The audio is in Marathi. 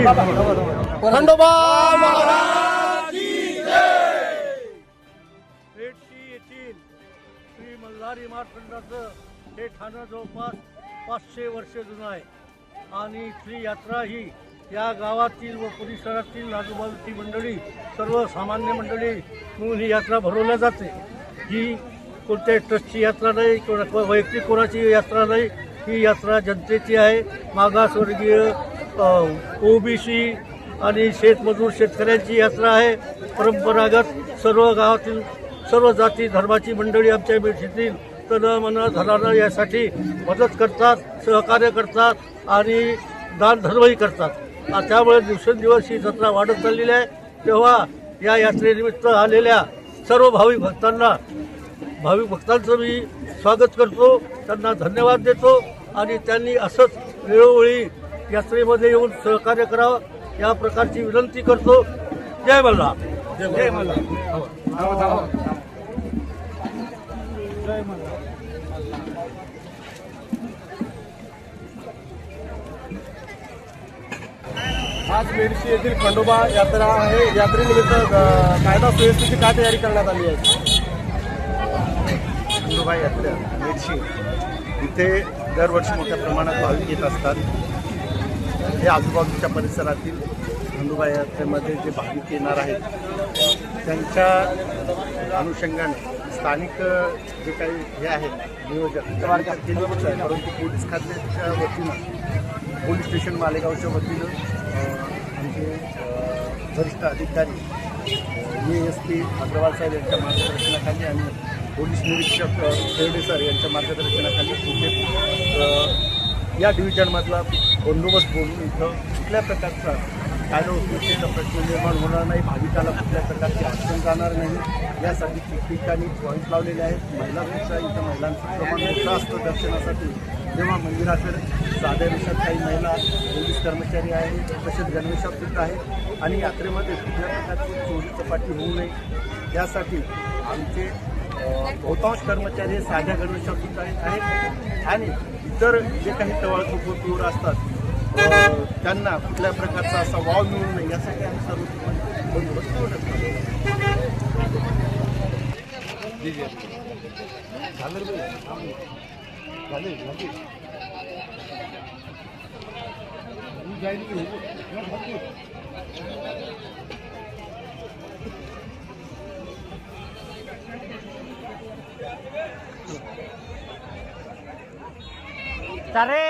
खंडोबा येथील श्री मल्हारी महाखंडाचं हे ठाणं जवळपास पाचशे वर्ष जुनं आहे आणि इथली यात्रा ही या गावातील व परिसरातील आजूबाजूची मंडळी सर्व सामान्य मंडळी म्हणून ही यात्रा भरवल्या जाते ही कोणत्याही ट्रस्टची यात्रा नाही कोणा वैयक्तिक कोणाची यात्रा नाही ही यात्रा जनतेची आहे मागासवर्गीय ओबीसी आणि शेतमजूर शेतकऱ्यांची यात्रा आहे. परंपरागत सर्व गावातील सर्व जाती धर्माची मंडळी आमच्या मिळतील तन मन धनानं यासाठी मदत करतात सहकार्य करतात आणि दानधर्मही करतात. त्यामुळे दिवसेंदिवस ही जत्रा वाढत चाललेली आहे. तेव्हा या यात्रेनिमित्त आलेल्या सर्व भाविक भक्तांना भाविक भक्तांचं मी स्वागत करतो. त्यांना धन्यवाद देतो आणि त्यांनी असंच वेळोवेळी यात्रेमध्ये येऊन सहकार्य करावं या प्रकारची विनंती करतो. जय मल्हार. जय मल्हार. आज मेडशी येथील खंडोबा यात्रा आहे. यात्रेनिमित्त कायदा सुव्यवस्थेची काय तयारी करण्यात आली आहे? खंडोबा यात्रा मिरची इथे दरवर्षी मोठ्या प्रमाणात भाविक येत असतात. हे आजूबाजूच्या परिसरातील खंडोबा यात्रेमध्ये जे भाविक येणार आहेत त्यांच्या अनुषंगाने स्थानिक जे काही हे आहेत नियोजन केलं होतं परंतु पोलीस खात्याच्या वतीनं पोलीस स्टेशन मालेगावच्या वतीनं आमचे वरिष्ठ अधिकारी ए एस पी अग्रवाल साहेब यांच्या मार्गदर्शनाखाली आणि पोलीस निरीक्षक अ, सर यांच्या मार्गदर्शनाखाली कुठे या डिव्हिजनमधला बंदोबस्त बोलून इथं कुठल्या प्रकारचा कायदा उपयुक्तेचा प्रश्न निर्माण होणार नाही भाविकाला कुठल्या प्रकारची अडचण जाणार नाही यासाठी ठिकठिकाणी पॉईंट लावलेले आहेत. महिला इथं महिलांचं प्रमाण मोठं असतं दर्शनासाठी. जेव्हा मंदिराकडे साध्या वेशात काही महिला पोलीस कर्मचारी आहेत तसेच गणवेशात सुद्धा आहेत आणि यात्रेमध्ये कुठल्या प्रकारची चोरी चपाटी होऊ नये यासाठी आमचे बहुतांश कर्मचारी साध्या गणवेशात सुद्धा आहेत आणि इतर जे काही टवाळखोर असतात त्यांना कुठल्या प्रकारचा असा वाव मिळू नये यासाठी आम्ही सर्व बंदोबस्त ठेवत असतो चारे